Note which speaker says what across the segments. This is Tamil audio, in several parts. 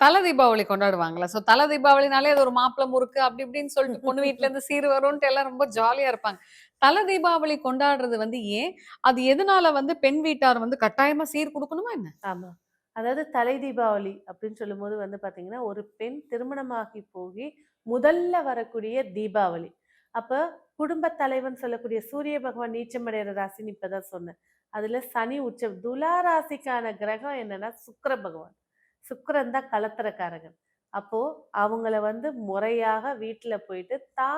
Speaker 1: தலை தீபாவளி கொண்டாடுவாங்களா சோ தலை தீபாவளினாலே அது ஒரு மாப்பிள முறுக்கு அப்படி இப்படின்னு சொல்லிட்டு பொண்ணு வீட்ல இருந்து சீர் வரும்ன்ட்டு எல்லாம் ரொம்ப ஜாலியா இருப்பாங்க. தலை தீபாவளி கொண்டாடுறது வந்து ஏன்? அது எதனால வந்து பெண் வீட்டார் வந்து கட்டாயமா சீர் குடுக்கணுமா என்ன?
Speaker 2: ஆமா. அதாவது தலை தீபாவளி அப்படின்னு சொல்லும்போது வந்து பாத்தீங்கன்னா ஒரு பெண் திருமணமாகி போகி முதல்ல வரக்கூடிய தீபாவளி. அப்ப குடும்ப தலைவன் சொல்லக்கூடிய சூரிய பகவான் நீச்சமடைகிற ராசின்னு இப்பதான் சொன்னேன். அதுல சனி உச்சம். துலா ராசிக்கான கிரகம் என்னன்னா சுக்கர பகவான். சுக்கரன் தான் கலத்திரக்காரகன். அப்போ அவங்கள வந்து முறையாக வீட்டில் போயிட்டு தா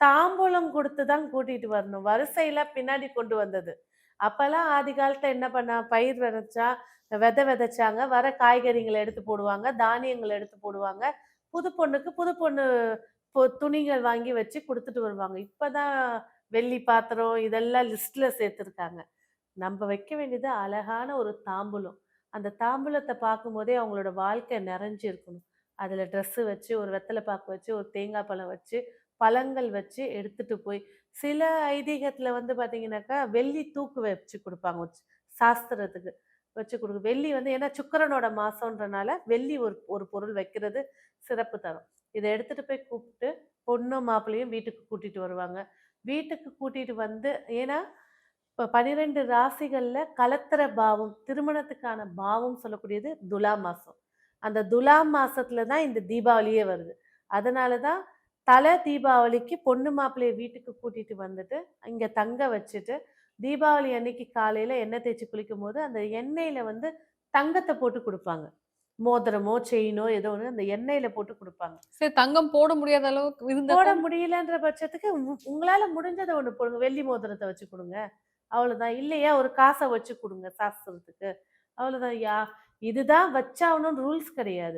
Speaker 2: தாம்பூலம் கொடுத்து தான் கூட்டிட்டு வரணும். வரிசையில பின்னாடி கொண்டு வந்தது. அப்பெல்லாம் ஆதி காலத்துல என்ன பண்ணா பயிர் விதைச்சா விதை விதைச்சாங்க. வர காய்கறிகளை எடுத்து போடுவாங்க. தானியங்கள எடுத்து போடுவாங்க. புது பொண்ணுக்கு புது பொண்ணு துணிகள் வாங்கி வச்சு குடுத்துட்டு வருவாங்க. இப்பதான் வெள்ளி பாத்திரம் இதெல்லாம் லிஸ்ட்ல சேர்த்துருக்காங்க. நம்ம வைக்க வேண்டியது அழகான ஒரு தாம்பூலம். அந்த தாம்பூலத்தை பார்க்கும்போதே அவங்களோட வாழ்க்கை நிறைஞ்சு இருக்கணும். அதில் ட்ரெஸ்ஸு வச்சு, ஒரு வெத்தலை பாக்கு வச்சு, ஒரு தேங்காய் பழம் வச்சு, பழங்கள் வச்சு எடுத்துட்டு போய் சில ஐதீகத்தில் வந்து பார்த்தீங்கன்னாக்கா, வெள்ளி தூக்கு வச்சு கொடுப்பாங்க சாஸ்திரத்துக்கு வச்சு குடுக்கு வெள்ளி வந்து ஏன்னா சுக்கிரனோட மாசம்ன்றனால வெள்ளி ஒரு ஒரு பொருள் வைக்கிறது சிறப்பு தரும். இதை எடுத்துகிட்டு போய் கூப்பிட்டு பொண்ணும், மாப்பிள்ளையும் வீட்டுக்கு கூட்டிகிட்டு வருவாங்க. வீட்டுக்கு கூட்டிகிட்டு வந்து ஏன்னா இப்ப 12 ராசிகள்ல கலத்திர பாவம், திருமணத்துக்கான பாவம் சொல்லக்கூடியது துலா மாசம். அந்த துலா மாசத்துல தான் இந்த தீபாவளியே வருது. அதனால தான் தல தீபாவளிக்கு பொண்ணு மாப்பிள்ளைய வீட்டுக்கு கூட்டிட்டு வந்துட்டு, இங்க தங்க வச்சுட்டு, தீபாவளி அன்னைக்கு காலையில எண்ணெய் தேய்ச்சு குளிக்கும்போது, அந்த எண்ணெயில வந்து தங்கத்த போட்டு குடுப்பாங்க. மோதிரமோ, செயினோ ஏதோ ஒண்ணு அந்த எண்ணெயில போட்டு குடுப்பாங்க.
Speaker 1: சரி தங்கம் போட முடியாத அளவுக்கு
Speaker 2: போட முடியலன்ற பட்சத்துக்கு உங்களால முடிஞ்சத ஒண்ணு போடுங்க. வெள்ளி மோதிரத்த வச்சு குடுங்க. அவ்வளோதான். இல்லையா ஒரு காசை வச்சு கொடுங்க சாஸ்திரத்துக்கு. அவ்வளோதான். யா இதுதான் வச்சாகணும்னு ரூல்ஸ் கிடையாது.